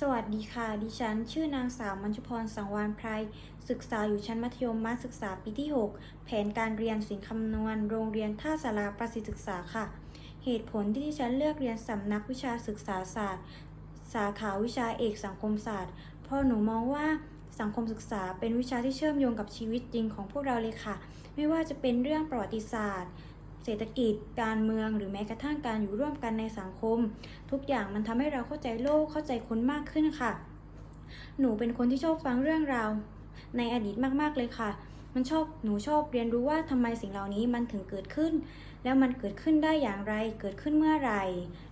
สวัสดีค่ะ ดิฉัน ชื่อนางสาวมัญชุพร สังวานไพร ศึกษาอยู่ชั้นมัธยมมัธยมศึกษาปีที่ 6 แผนการเรียนศิลป์คำนวณ โรงเรียนท่าสาราประสิทธิศึกษาค่ะ เหตุผลที่ดิฉันเลือกเรียนสำนักวิชาศึกษาศาสตร์ สาขาวิชาเอกสังคมศาสตร์ เพราะหนูมองว่าสังคมศึกษาเป็นวิชาที่เชื่อมโยงกับชีวิตจริงของพวกเราเลยค่ะ ไม่ว่าจะเป็นเรื่องประวัติศาสตร์ เศรษฐกิจ การเมืองหรือแม้กระทั่งการอยู่ร่วมกันในสังคม ทุกอย่างมันทำให้เราเข้าใจโลกเข้าใจคนมากขึ้นค่ะ หนูเป็นคนที่ชอบฟังเรื่องราวในอดีตมากๆเลยค่ะ มันชอบหนูชอบเรียนรู้ว่าทำไมสิ่งเหล่านี้มันถึงเกิดขึ้น แล้วมันเกิดขึ้นได้อย่างไร เกิดขึ้นเมื่อไหร่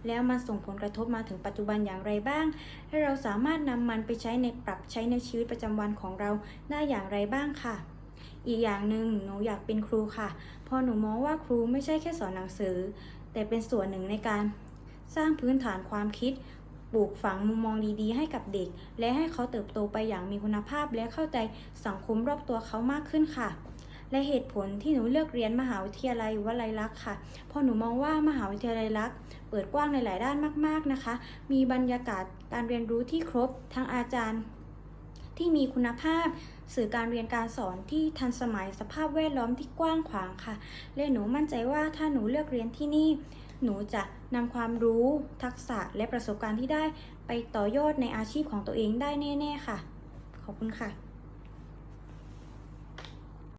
แล้วมันส่งผลกระทบมาถึงปัจจุบันอย่างไรบ้างและเราสามารถนำมันไปใช้ในปรับใช้ในชีวิตประจำวันของเราได้อย่างไรบ้างค่ะ อีกอย่างหนึ่งหนูอยากเป็นครูค่ะ เพราะหนูมองว่าครูไม่ใช่แค่สอนหนังสือ แต่เป็นส่วนหนึ่งในการสร้างพื้นฐานความคิดปลูกฝังมุมมองดีๆ ให้กับเด็ก และให้เขาเติบโตไปอย่างมีคุณภาพ และเข้าใจสังคมรอบตัวเขามากขึ้นค่ะ และเหตุผลที่หนูเลือกเรียนมหาวิทยาลัยวลัยลักษณ์ค่ะ เพราะหนูมองว่ามหาวิทยาลัยลักษณ์เปิดกว้างในหลายด้านมากๆนะคะ มีบรรยากาศการเรียนรู้ที่ครบทั้งอาจารย์ ที่มีคุณภาพ สื่อการเรียนการสอนที่ทันสมัยสภาพแวดล้อมที่กว้างขวางค่ะ และหนูมั่นใจว่าถ้าหนูเลือกเรียนที่นี่ หนูจะนำความรู้ทักษะและประสบการณ์ที่ได้ ไปต่อยอดในอาชีพของตัวเองได้แน่ ๆ ค่ะ ขอบคุณค่ะ